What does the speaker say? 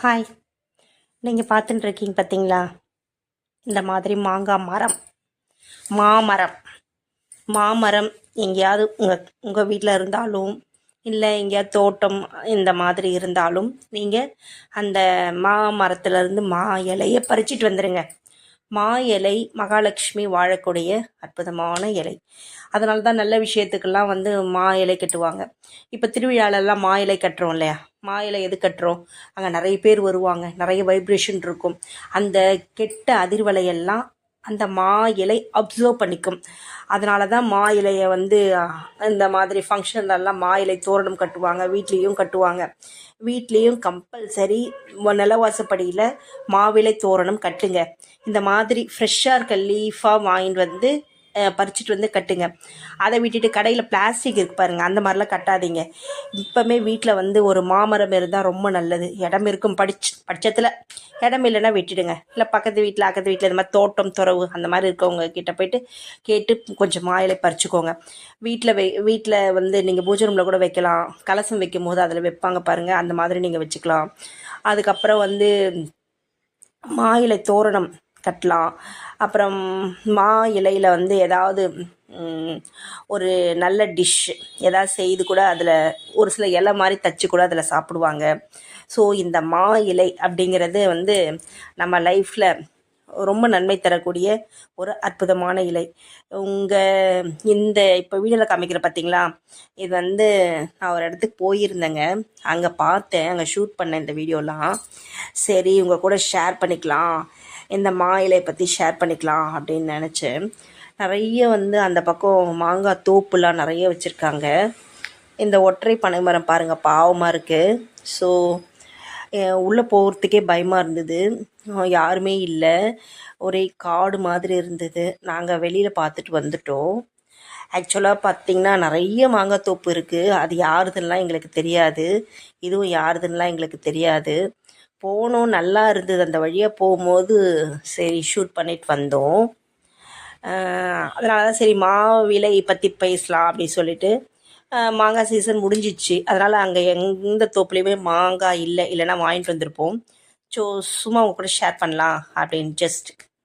Hi நீங்கள் பார்த்துட்டு இருக்கீங்க பார்த்தீங்களா? இந்த மாதிரி மாங்காய் மரம். மாமரம். மாமரம் எங்கேயாவது உங்கள் உங்கள் வீட்டில் இருந்தாலும் இல்லை எங்கேயாவது தோட்டம் இந்த மாதிரி இருந்தாலும் நீங்கள் அந்த மாமரத்துலேருந்து மா இலையை பறிச்சிட்டு வந்துடுங்க மா இலை மகாலட்சுமி வாழக்கூடிய அற்புதமான இலை. அதனால தான் நல்ல விஷயத்துக்கெல்லாம் வந்து மா இலை கட்டுவாங்க. இப்போ திருவிழாலெல்லாம் மா இலை கட்டுறோம் இல்லையா? மா இலை எது கட்டுறோம்? அங்கே நிறைய பேர் வருவாங்க. நிறைய வைப்ரேஷன் இருக்கும். அந்த கெட்ட அதிர்வலையெல்லாம் அந்த மா இலை அப்சர்வ் பண்ணிக்கும். அதனால தான் மா இலையை வந்து இந்த மாதிரி ஃபங்க்ஷன்லலாம் மா இலை தோரணம் கட்டுவாங்க வீட்லேயும் கட்டுவாங்க. வீட்லேயும் கம்பல்சரி நிலவாசப்படியில் மாவிலை தோரணம் கட்டுங்க. இந்த மாதிரி ஃப்ரெஷ்ஷாக இருக்க லீஃபாக வாங்கிட்டு வந்து பறிச்சிட்டு வந்து கட்டுங்க. அதை விட்டுட்டு கடையில் பிளாஸ்டிக் இருக்கு பாருங்கள் அந்த மாதிரிலாம் கட்டாதீங்க. இப்போமே வீட்டில் வந்து ஒரு மாமரம் இருந்தால் ரொம்ப நல்லது. இடம் இருக்கும் படிச்சு பட்சத்தில் இடம் இல்லைன்னா விட்டுடுங்க. இல்லை பக்கத்து வீட்டில் அக்கத்து வீட்டில் இந்த மாதிரி தோட்டம் துறவு அந்த மாதிரி இருக்கவங்க கிட்ட போயிட்டு கேட்டு கொஞ்சம் மாயிலை பறிச்சுக்கோங்க. வீட்டில் வை வீட்டில் வந்து நீங்கள் பூஜை ரூமில் கூட வைக்கலாம். கலசம் வைக்கும் போது அதில் வைப்பாங்க பாருங்கள் அந்த மாதிரி நீங்கள் வச்சுக்கலாம். அதுக்கப்புறம் வந்து மாயிலை தோரணம். கட்டலாம். அப்புறம் மா இலையில் வந்து ஏதாவது ஒரு நல்ல டிஷ் எதாவது செய்து கூட அதில் ஒரு சில இலை மாதிரி தச்சு கூட அதில் சாப்பிடுவாங்க. ஸோ இந்த மா இலை அப்படிங்கிறது வந்து நம்ம லைஃப்பில் ரொம்ப நன்மை தரக்கூடிய ஒரு அற்புதமான இலை. உங்கள் இந்த இப்போ வீடியோவில் காமிக்கிற பார்த்தீங்களா இது வந்து நான் ஒரு இடத்துக்கு போயிருந்தேங்க. அங்கே பார்த்தேன் அங்கே ஷூட் பண்ணேன் இந்த வீடியோலாம். சரி உங்கள் கூட ஷேர் பண்ணிக்கலாம். இந்த மா இலையை பற்றி ஷேர் பண்ணிக்கலாம் அப்படின்னு நினச்சேன். நிறைய வந்து அந்த பக்கம் மாங்காய் தோப்புலாம் நிறைய வச்சுருக்காங்க. இந்த ஒற்றை பனைமரம் பாருங்கள் பாவமாக இருக்குது ஸோ உள்ளே போகிறதுக்கே பயமாக இருந்தது. யாருமே இல்லை. ஒரே காடு மாதிரி இருந்தது. நாங்கள் வெளியில் பார்த்துட்டு வந்துட்டோம். ஆக்சுவலாக பார்த்திங்கன்னா நிறைய மாங்காய் தோப்பு இருக்குது அது யாருதுன்னெலாம் எங்களுக்கு தெரியாது. இதுவும் யாருதுன்னெலாம் எங்களுக்கு தெரியாது. போனோம் நல்லா இருந்தது. அந்த வழியாக போகும்போது சரி ஷூட் பண்ணிட்டு வந்தோம். அதனால தான் சரி மாவிலை பற்றி பேசலாம் அப்படின்னு சொல்லிட்டு மாங்காய் சீசன் முடிஞ்சிச்சு. அதனால் அங்கே எந்த தோப்புலையுமே மாங்காய் இல்லை இல்லைன்னா வாங்கிட்டு வந்திருப்போம். ஸோ சும்மா உங்க கூட ஷேர் பண்ணலாம் அப்படின்னு ஜஸ்ட்